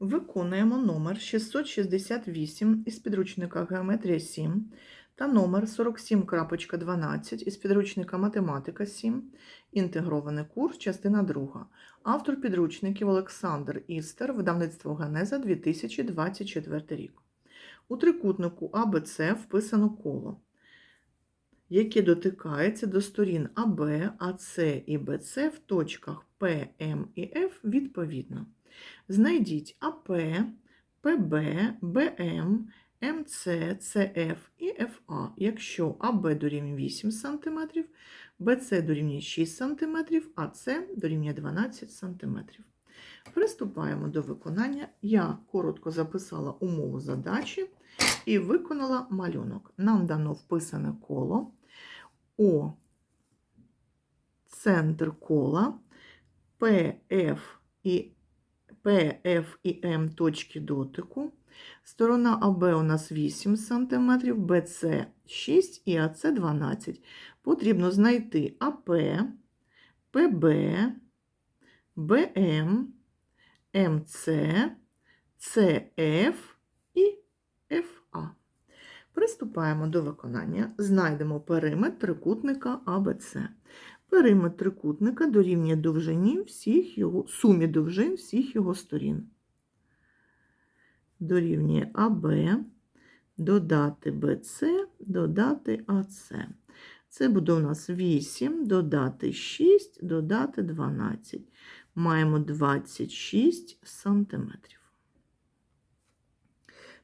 Виконуємо номер 668 із підручника Геометрія 7 та номер 47.12 із підручника Математика 7, інтегрований курс, частина 2. Автор підручників Олександр Істер, видавництво Генеза 2024 рік. У трикутнику АБЦ вписано коло, яке дотикається до сторін АБ, АС і БЦ в точках П, М і Ф відповідно. Знайдіть АП, ПБ, БМ, МЦ, ЦФ і ФА, якщо АБ дорівнює 8 см, БЦ дорівнює 6 см, а С дорівнює 12 см. Приступаємо до виконання. Я коротко записала умову задачі і виконала малюнок. Нам дано вписане коло О центр кола, ПФ і П, Ф і М точки дотику. Сторона АБ у нас 8 см, БЦ 6 і АЦ 12. Потрібно знайти АП, ПБ, БМ, МЦ, ЦФ і ФА. Приступаємо до виконання. Знайдемо периметр трикутника АБЦ. Периметр трикутника дорівнює довжині всіх його, сумі довжин всіх його сторін. Дорівнює АБ, додати БЦ, додати АЦ. Це буде у нас 8, додати 6, додати 12. Маємо 26 сантиметрів.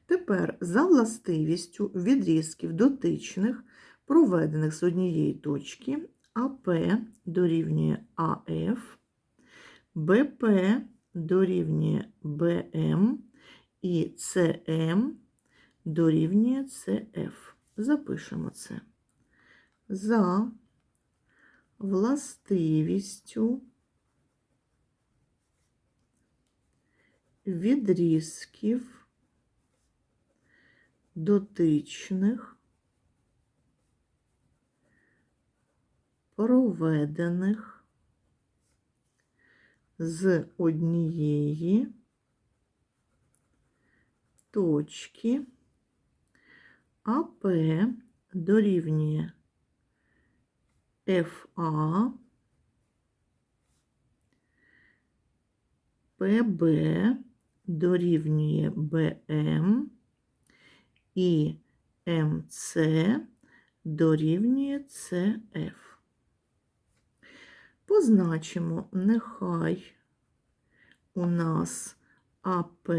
Тепер за властивістю відрізків дотичних, проведених з однієї точки, АП дорівнює АФ, БП дорівнює БМ і СМ дорівнює СФ. Запишемо це. За властивістю відрізків дотичних проведених з однієї точки АП дорівнює ФА, ПБ дорівнює БМ і МЦ дорівнює ЦФ. Позначимо, нехай у нас АП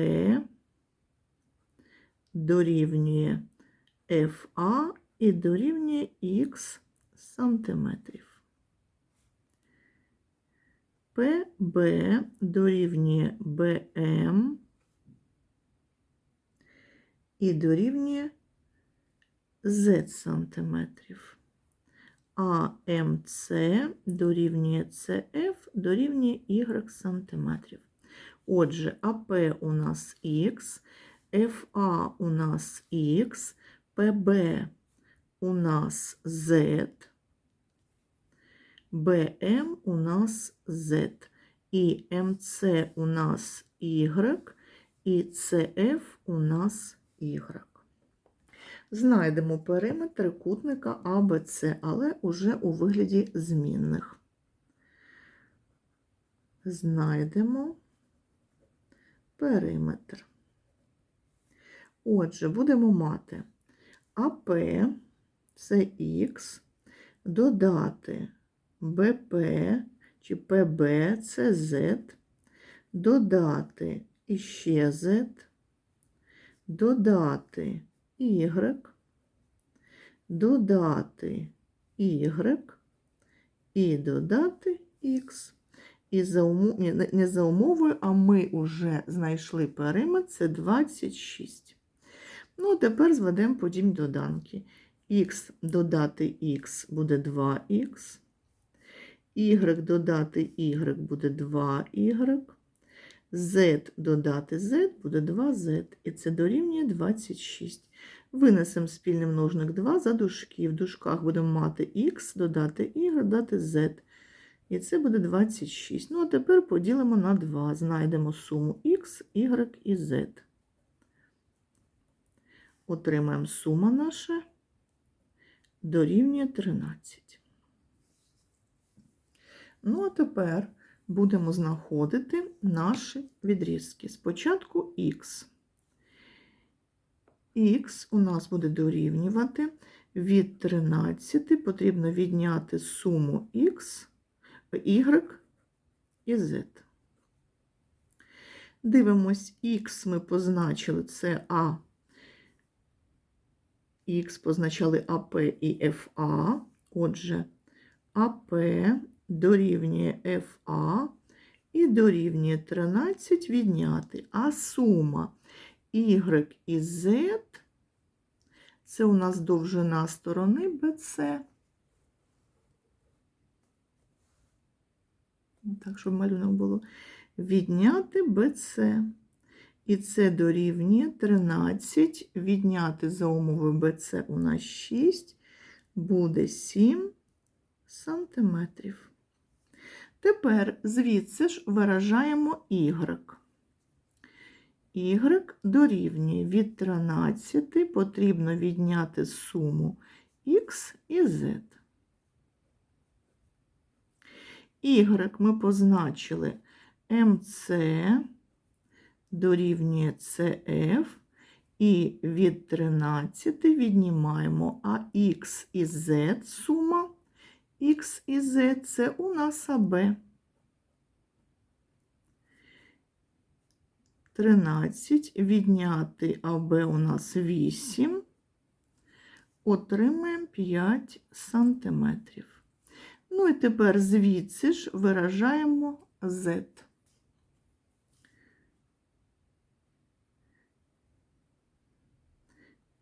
дорівнює ФА і дорівнює Х сантиметрів. ПБ дорівнює БМ і дорівнює Z сантиметрів. А МЦ дорівнює CF дорівнює Y сантиметрів. Отже, АП у нас Х, ФА у нас Х, ПБ у нас Z, БМ у нас Z, і МЦ у нас Y, і CF у нас Y. Знайдемо периметр трикутника АБЦ, але уже у вигляді змінних. Знайдемо периметр. Отже, будемо мати АП це Х, додати БП чи ПБ це Z, додати іще Z, додати Y, додати Y і додати Х. І за умов... Не за умовою, а ми вже знайшли периметр, це 26. Ну, тепер зведемо подібні доданки. Х додати Х буде 2х, Y додати Y буде 2y, Z додати Z буде 2Z, і це дорівнює 26. Винесемо спільний множник 2 за дужки. В дужках будемо мати Х, додати Y, додати Z. І це буде 26. Ну, а тепер поділимо на 2. Знайдемо суму Х, Y і Z. Отримаємо сума наша дорівнює 13. Ну, а тепер будемо знаходити наші відрізки. Спочатку Х. Х у нас буде дорівнювати від 13 потрібно відняти суму Х, Y і Z. Дивимось, Х ми позначили це А. Х позначали АП і ФА. Отже, АП дорівнює ФА і дорівнює 13 відняти. А сума Y і Z це у нас довжина сторони BC. Так, щоб малюнок було. Відняти BC. І це дорівнює 13. Відняти за умови BC у нас 6, буде 7 сантиметрів. Тепер звідси ж виражаємо Y. Y дорівнює від 13 потрібно відняти суму Х і Z. Y ми позначили МЦ дорівнює CF, і від 13 віднімаємо а Х і Z сума. Х і Z це у нас АБ. 13 відняти АБ у нас 8, отримаємо 5 сантиметрів. Ну і тепер звідси ж виражаємо Z.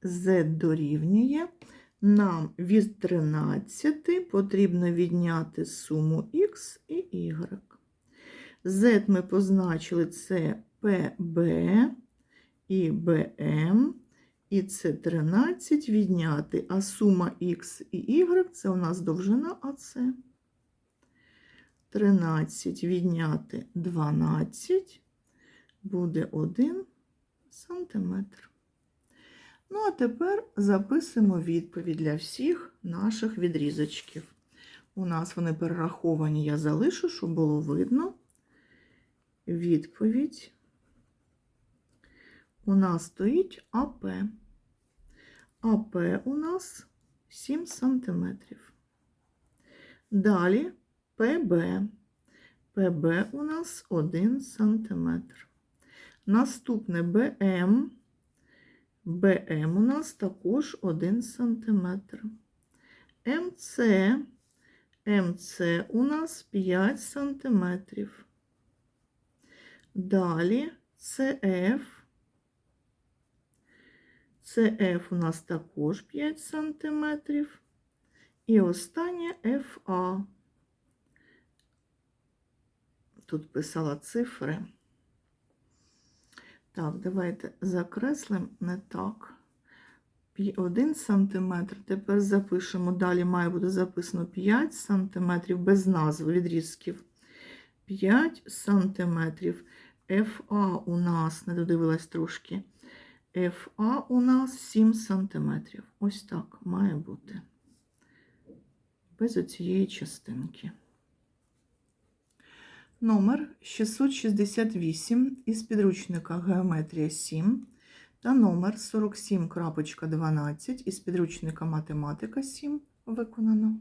Z дорівнює. Нам від 13 потрібно відняти суму Х і Y. Z ми позначили це PB і BM, і це 13 відняти, а сума Х і Y це у нас довжина АС. 13 відняти 12 буде 1 сантиметр. Ну, а тепер записуємо відповідь для всіх наших відрізочків. У нас вони перераховані, я залишу, щоб було видно. Відповідь у нас стоїть АП. АП у нас 7 см. Далі ПБ. ПБ у нас 1 см. Наступне БМ. БМ у нас також 1 см. МЦ. МЦ у нас 5 см. Далі CF. CF у нас також 5 см. І останнє FA. Тут писала цифри. Так, давайте закреслимо не так. 1 см. Тепер запишемо. Далі має бути записано 5 см без назви відрізків. 5 см. FA у нас, не додивилась трошки. FA у нас 7 см. Ось так має бути. Без оцієї частинки. Номер 668 із підручника Геометрія 7 та номер 47.12 із підручника Математика 7 виконано.